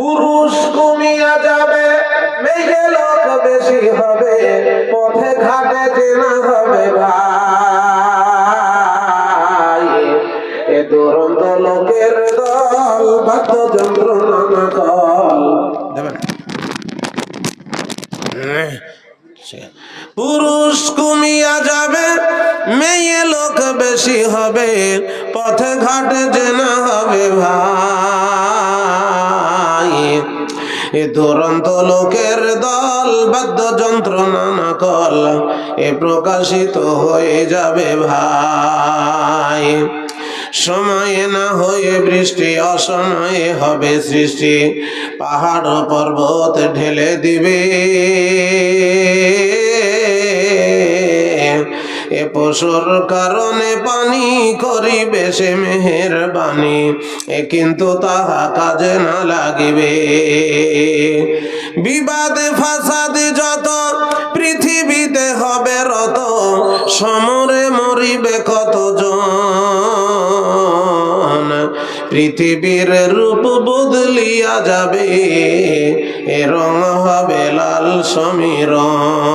পুরুষ কমিয়া যাবে মেঘে লোক বেশি হবে পথে ঘাটে চেনা হবে ভাই। এ দুরন্ত লোকের দল বাদ্যযন্ত্র নানা দল। পুরুষ কমিয়া যাবে মেয়ে লোক বেশি হবে পথে ঘাটে চেনা হবে ভাই। এ দুরন্ত লোকের দল বাদ্যযন্ত্র নানা কল, এ প্রকাশিত হয়ে যাবে ভাই। সময়ে না হয়ে বৃষ্টি, অসময়ে হবে সৃষ্টি, পাহাড় পর্বত ঢেলে দিবে। এ পশুর কারণে পানি করিবে সে মেহের বাণী এ কিন্তু তাহা কাজে না লাগিবে। বিবাদে ফাসাদে যত, পৃথিবীতে হবে রত, সমরে মরিবে কত জন পৃথিবীর রূপ বদলিয়া যাবে, এ রং হবে লাল সমীরণ।